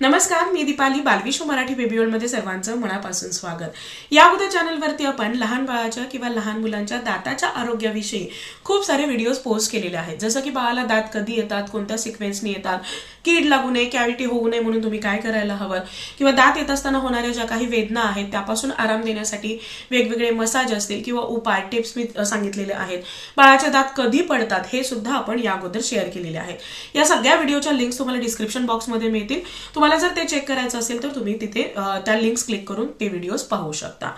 नमस्कार मी दीपाली बालविश्व मराठी बेबीओलमध्ये मध्ये सर्वांचं मनापासून स्वागत. या अगोदर चॅनलवरती आपण लहान बाळाच्या किंवा लहान मुलांच्या दाताच्या आरोग्याविषयी खूप सारे व्हिडिओज पोस्ट केलेले आहेत. जसं की बाळाला दात कधी येतात कोणत्या सिक्वेन्सनी येतात कीड लागू नये कॅविटी होऊ नये म्हणून तुम्ही काय करायला हवं? किंवा दात येत असताना होणाऱ्या ज्या काही वेदना आहेत त्यापासून आराम देण्यासाठी वेगवेगळे मसाज असतील किंवा उपाय टिप्स मी सांगितलेले आहेत. बाळाच्या दात कधी पडतात हे सुद्धा आपण या अगोदर शेअर केलेले आहेत. या सगळ्या व्हिडिओच्या लिंक्स तुम्हाला डिस्क्रिप्शन बॉक्समध्ये मिळतील. तुम्हाला जर ते चेक करायचं असेल तर तुम्ही तिथे त्या लिंक्स क्लिक करून ते व्हिडिओज पाहू शकता.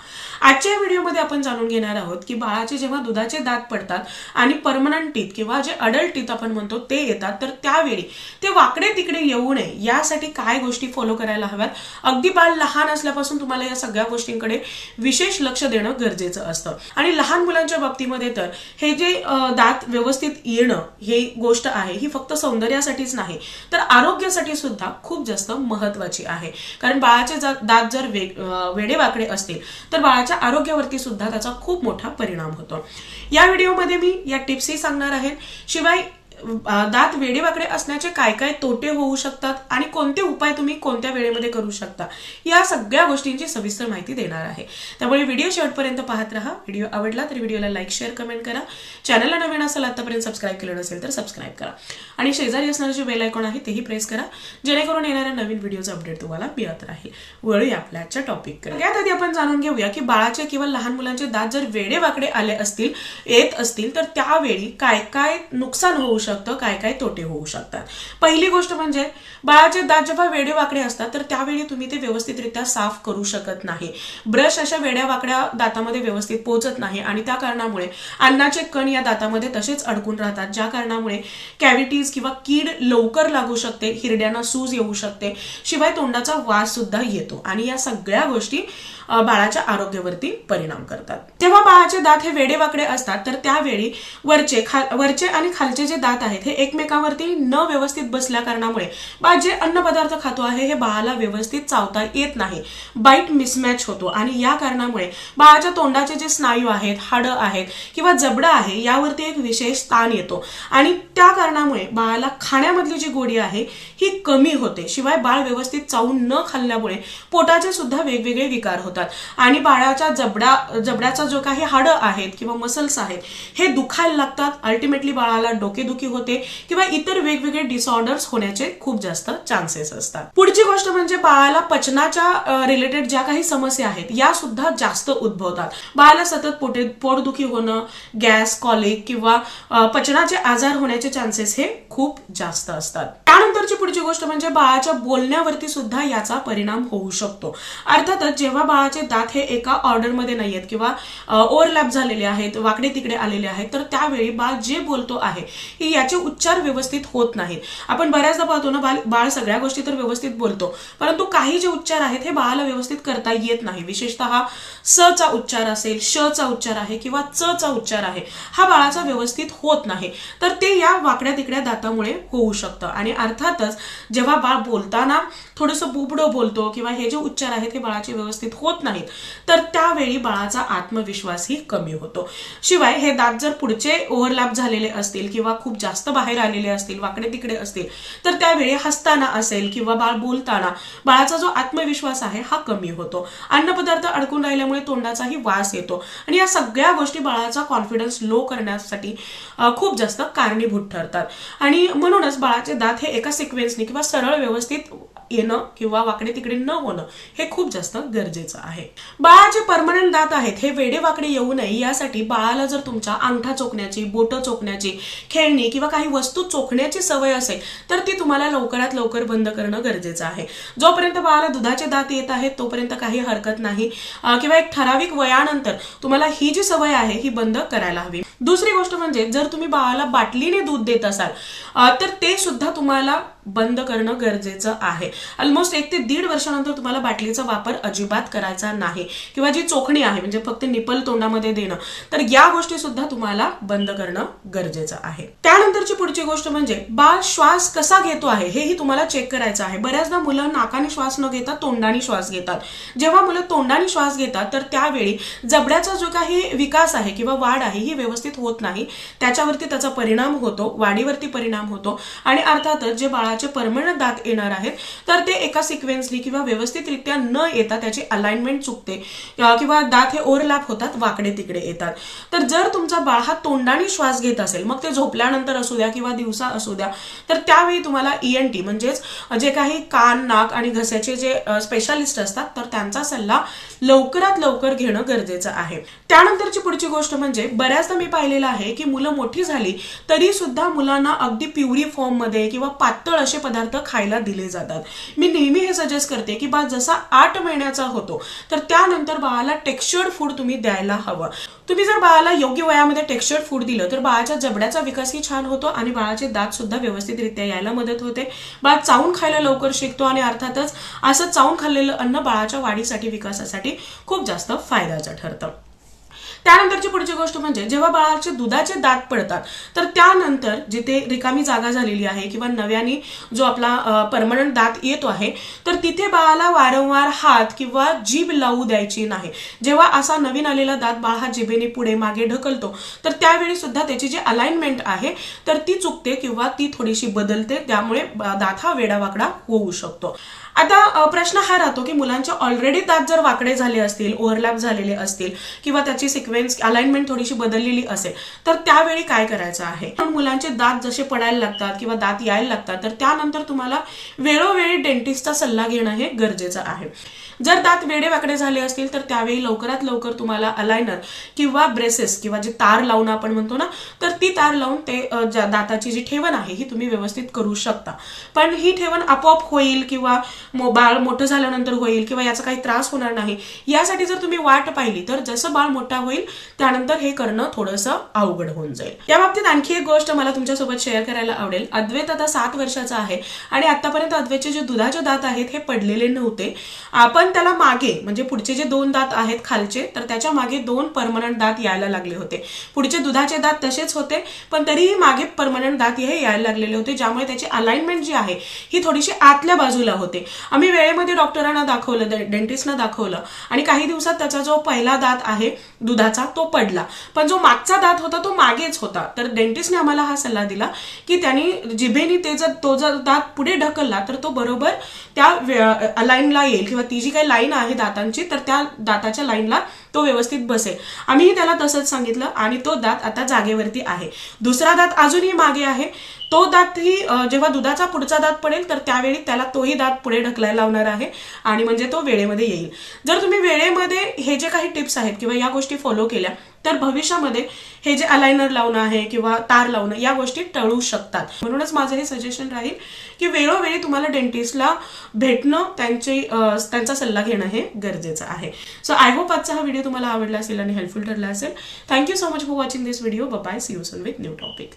आजच्या व्हिडिओमध्ये आपण जाणून घेणार आहोत की बाळाचे जेव्हा दुधाचे दात पडतात आणि परमनंट टीत किंवा जे अडल्ट टीत आपण म्हणतो ते येतात तर त्यावेळी ते वाकडे तिकडे येऊ नये. यासाठी काय गोष्टी फॉलो करायला हव्यात? अगदी बाल लहान असल्यापासून तुम्हाला या सगळ्या गोष्टींकडे विशेष लक्ष देणं गरजेचं असतं. आणि लहान मुलांच्या बाबतीमध्ये तर हे जे दात व्यवस्थित येणं हे गोष्ट आहे ही फक्त सौंदर्यासाठीच नाही तर आरोग्यासाठी सुद्धा खूप जास्त महत्वाची आहे. कारण बाळाचे दात जर वेडेवाकडे असतील तर बाळाच्या आरोग्यावरती सुद्धा त्याचा खूप मोठा परिणाम होतो. या व्हिडिओमध्ये मी या टिप्सही सांगणार आहे. शिवाय दात वेडेवाकडे असण्याचे काय काय तोटे होऊ शकतात आणि कोणते उपाय तुम्ही कोणत्या वेळेमध्ये करू शकता या सगळ्या गोष्टींची सविस्तर माहिती देणार आहे. त्यामुळे व्हिडिओ शेवटपर्यंत पाहत राहा. व्हिडिओ आवडला तर व्हिडिओला लाईक शेअर कमेंट करा. चॅनलला नवीन असेल आतापर्यंत सबस्क्राईब केलं नसेल तर सबस्क्राईब करा. आणि शेजारी असणारं जे बेल आयकॉन आहे तेही प्रेस करा. जेणेकरून येणाऱ्या नवीन व्हिडिओचं अपडेट तुम्हाला मिळत राहील. वळूया आपल्याच्या टॉपिक यात आधी आपण जाणून घेऊया की बाळाचे किंवा लहान मुलांचे दात जर वेडेवाकडे आले असतील येत असतील तर त्यावेळी काय काय नुकसान होऊ शकतं? शकतं काय काय तोटे होऊ शकतात. पहिली गोष्ट म्हणजे बाळाचे दात जेव्हा वेडे वाकडे असतात तर त्यावेळी तुम्ही ते व्यवस्थितरित्या साफ करू शकत नाही. ब्रश अशा वेड्या वाकड्या दातामध्ये व्यवस्थित पोचत नाही आणि त्या कारणामुळे अन्नाचे कण या दातामध्ये तसेच अडकून राहतात ज्या कारणामुळे कॅव्हिटीज किंवा कीड लवकर लागू शकते हिरड्यांना सूज येऊ शकते शिवाय तोंडाचा वास सुद्धा येतो आणि या सगळ्या गोष्टी बाळाच्या आरोग्यावरती परिणाम करतात. तेव्हा बाळाचे दात हे वेडेवाकडे असतात तर त्यावेळी वरचे वरचे आणि खालचे जे दात आहेत. हे एकमेकावरती न व्यवस्थित बसल्या कारणामुळे बा जे अन्न पदार्थ खातो आहे हे बाळाला व्यवस्थित चावता येत नाही. बाईट मिसमॅच होतो आणि या कारणामुळे बाळाच्या तोंडाचे जे स्नायू आहेत हाडं आहेत किंवा जबडं आहे यावरती एक विशेष ताण येतो. आणि त्या कारणामुळे बाळाला खाण्यामधली जी गोडी आहे ही कमी होते. शिवाय बाळ व्यवस्थित चावून न खाल्ल्यामुळे पोटाचे सुद्धा वेगवेगळे विकार होतात. आणि बाळाच्या जबडा जबड्याचा जो काही हाडं आहेत किंवा मसल्स आहेत हे दुखायला लागतात. अल्टिमेटली बाळाला डोकेदुखी होते किंवा इतर वेगवेगळे डिसऑर्डर्स होण्याचे खूप जास्त चान्सेस असतात. पुढची गोष्ट म्हणजे बाळाला पचनाच्या रिलेटेड ज्या काही समस्या आहेत या सुद्धा जास्त उद्भवतात. बाळाला सतत पोटे पोटदुखी होणं गॅस कॉलिक किंवा पचनाचे आजार होण्याचे चान्सेस हे खूप जास्त असतात. त्यानंतरची पुढची गोष्ट म्हणजे बाळाच्या बोलण्यावरती सुद्धा याचा परिणाम होऊ शकतो. अर्थातच जेव्हा बाळाचे दात हे एका ऑर्डरमध्ये नाही आहेत किंवा ओव्हरलॅप झालेले आहेत वाकडे तिकडे आलेले आहेत तर त्यावेळी बाळ जे बोलतो आहे याचे उच्चार व्यवस्थित होत नाहीत. आपण बऱ्याचदा पाहतो ना बाल बाळ सगळ्या गोष्टी तर व्यवस्थित बोलतो परंतु काही जे उच्चार आहेत हे बाळाला व्यवस्थित करता येत नाही. विशेषतः स चा उच्चार असेल श चा उच्चार आहे किंवा च चा उच्चार आहे हा बाळाचा व्यवस्थित होत नाही. तर ते या वाकड्या तिकड्या दातामुळे होऊ शकतं आणि अर्थातच जेव्हा बाळ बोलताना थोडंसं बुबडं बोलतो किंवा हे जे उच्चार आहेत हे बाळाचे व्यवस्थित होत नाहीत तर त्यावेळी बाळाचा आत्मविश्वासही कमी होतो. शिवाय हे दात जर पुढचे ओव्हरलॅप झालेले असतील किंवा खूप जास्त बाहेर आलेले असतील वाकडे तिकडे असतील तर त्यावेळी हसताना असेल किंवा बाळ बोलताना बाळाचा जो आत्मविश्वास आहे हा कमी होतो. अन्नपदार्थ अडकून राहिल्यामुळे तोंडाचाही वास येतो. आणि या सगळ्या गोष्टी बाळाचा कॉन्फिडन्स लो करण्यासाठी खूप जास्त कारणीभूत ठरतात. आणि म्हणूनच बाळाचे दात हे एका सिक्वेन्सने किंवा सरळ व्यवस्थित येणं किंवा वाकडे तिकडे न होणं हे खूप जास्त गरजेचं आहे. बाळाचे परमनंट दात आहेत हे वेडे वाकडे येऊ नये यासाठी बाळाला जर तुमच्या अंगठा चोखण्याची बोट चोखण्याची खेळणी किंवा काही वस्तू चोखण्याची सवय असेल तर ती तुम्हाला लवकरात लवकर बंद करणं गरजेचं आहे. जोपर्यंत बाळाला दुधाचे दात येत आहेत तोपर्यंत काही हरकत नाही. किंवा एक ठराविक वयानंतर तुम्हाला ही जी सवय आहे ही बंद करायला हवी. दुसरी गोष्ट म्हणजे जर तुम्ही बाळाला बाटलीने दूध देत असाल तर ते सुद्धा तुम्हाला बंद करणं गरजेचं आहे. ऑलमोस्ट एक ते दीड वर्षानंतर तुम्हाला बाटलीचा वापर अजिबात करायचा नाही. किंवा जी चोखणी आहे म्हणजे फक्त निपल तोंडामध्ये देणं तर या गोष्टी सुद्धा तुम्हाला बंद करणं गरजेचं आहे. त्यानंतरची पुढची गोष्ट म्हणजे बाळ श्वास कसा घेतो आहे हेही तुम्हाला चेक करायचं आहे. बऱ्याचदा मुलं नाकाने श्वास न घेता तोंडाने श्वास घेतात. जेव्हा मुलं तोंडाने श्वास घेतात तर त्यावेळी जबड्याचा जो काही विकास आहे किंवा वाढ आहे ही व्यवस्थित होत नाही. त्याच्यावरती त्याचा परिणाम होतो वाढीवरती परिणाम होतो. आणि अर्थातच जे बाळा बाळाचे परमनंट दात येणार आहेत तर ते एका सिक्वेन्सली किंवा व्यवस्थितरित्या न येता त्याची अलाइनमेंट चुकते किंवा दात हे ओव्हरलॅप होतात वाकडे तिकडे येतात. तर जर तुमचा बाळ हा तोंडाने श्वास घेत असेल मग ते झोपल्यानंतर असू द्या किंवा दिवसा असू द्या तर त्यावेळी तुम्हाला ईएनटी म्हणजेच जे काही कान नाक आणि घस्याचे जे स्पेशालिस्ट असतात तर त्यांचा सल्ला लवकरात लवकर घेणं गरजेचं आहे. त्यानंतरची पुढची गोष्ट म्हणजे बऱ्याचदा मी पाहिलेलं आहे की मुलं मोठी झाली तरी सुद्धा मुलांना अगदी प्युरी फॉर्ममध्ये किंवा पातळ असे पदार्थ खायला दिले जातात. मी नेहमी हे सजेस्ट करते की बा जसा आठ महिन्याचा होतो तर त्यानंतर बाळाला टेक्स्चर्ड फूड तुम्ही द्यायला हवं. तुम्ही जर बाळाला योग्य वयामध्ये टेक्स्चर्ड फूड दिलं तर बाळाच्या जबड्याचा विकासही छान होतो आणि बाळाचे दात सुद्धा व्यवस्थितरित्या यायला मदत होते. बाळ चावून खायला लवकर शिकतो आणि अर्थातच असं चावून खाल्लेलं अन्न बाळाच्या वाढीसाठी विकासासाठी खूप जास्त फायद्याचं ठरतं. त्यानंतरची पुढची गोष्ट म्हणजे जेव्हा बाळाचे दुधाचे दात पडतात तर त्यानंतर जिथे रिकामी जागा झालेली आहे किंवा नव्याने जो आपला परमनंट दात येतो आहे तर तिथे बाळाला वारंवार हात किंवा जीभ लावू द्यायची नाही. जेव्हा असा नवीन आलेला दात बाळ हा जिभेने पुढे मागे ढकलतो तर त्यावेळी सुद्धा त्याची जी अलाइनमेंट आहे तर ती चुकते किंवा ती थोडीशी बदलते त्यामुळे दात हा वेडावाकडा होऊ शकतो. आता प्रश्न हा राहतो की मुलांचे ऑलरेडी दात जर वाकडे झाले असतील ओव्हरलॅप झालेले असतील किंवा त्याची सिक्वेन्स अलाइनमेंट थोडीशी बदललेली असेल तर त्यावेळी काय करायचं आहे? पण मुलांचे दात जसे पडायला लागतात किंवा दात यायला लागतात तर त्यानंतर तुम्हाला वेळोवेळी डेंटिस्टचा सल्ला घेणं हे गरजेचं आहे. जर दात वेडेवाकडे झाले असतील तर त्यावेळी लवकरात लवकर तुम्हाला अलायनर किंवा ब्रेसेस किंवा जे तार लावून आपण म्हणतो ना तर ती तार लावून ते दाताची जी ठेवण आहे ही तुम्ही व्यवस्थित करू शकता. पण ही ठेवण आपोआप होईल किंवा बाळ मोठं झाल्यानंतर होईल किंवा याचा काही त्रास होणार नाही यासाठी जर तुम्ही वाट पाहिली तर जसं बाळ मोठा होईल त्यानंतर हे करणं थोडंसं अवघड होऊन जाईल. या बाबतीत आणखी एक गोष्ट मला तुमच्यासोबत शेअर करायला आवडेल. अद्वैत आता सात वर्षाचा आहे आणि आतापर्यंत अद्वैतचे जे दुधाचे दात आहेत हे पडलेले नव्हते. आपण त्याला मागे म्हणजे पुढचे जे दोन दात आहेत खालचे तर त्याच्यामागे दोन परमनंट दात यायला लागले होते. पुढचे दुधाचे दात तसेच होते पण तरीही मागे परमनंट दात हे यायला लागलेले होते ज्यामुळे त्याची अलाइनमेंट जी आहे ही थोडीशी आतल्या बाजूला होते. आम्ही वेळेमध्ये डॉक्टरांना दाखवलं डेंटिस्टना दाखवलं आणि काही दिवसात त्याचा जो पहिला दात आहे दुधाचा तो पडला. पण जो मागचा दात होता तो मागेच होता. तर डेंटिस्टने आम्हाला हा सल्ला दिला की त्यांनी जिभेनी ते जर तो जर दात पुढे ढकलला तर तो बरोबर त्या अलाइनला येईल किंवा ती जी काही लाईन आहे दातांची तर त्या दाताच्या लाईनला तो व्यवस्थित बसेल. आम्हीही त्याला तसंच सांगितलं आणि तो दात आता जागेवरती आहे. दुसरा दात अजूनही मागे आहे. तो दातही जेव्हा दुधाचा पुढचा दात पडेल तर त्यावेळी त्याला तोही दात पुढे ढकलायला लावणार आहे आणि म्हणजे तो वेळेमध्ये येईल. जर तुम्ही वेळेमध्ये हे जे काही टिप्स आहेत किंवा या गोष्टी फॉलो केल्या तर भविष्यामध्ये हे जे अलायनर लावणं आहे किंवा तार लावणं या गोष्टी टळू शकतात. म्हणूनच माझं हे सजेशन राहील की वेळोवेळी तुम्हाला डेंटिस्टला भेटणं त्यांची त्यांचा सल्ला घेणं हे गरजेचं आहे. सो आय होप आजचा हा व्हिडिओ व्हिडिओ तुम्हाला आवडला असेल आणि हेल्पफुल ठरला असेल. Thank you so much for watching this video bye see you soon with new topic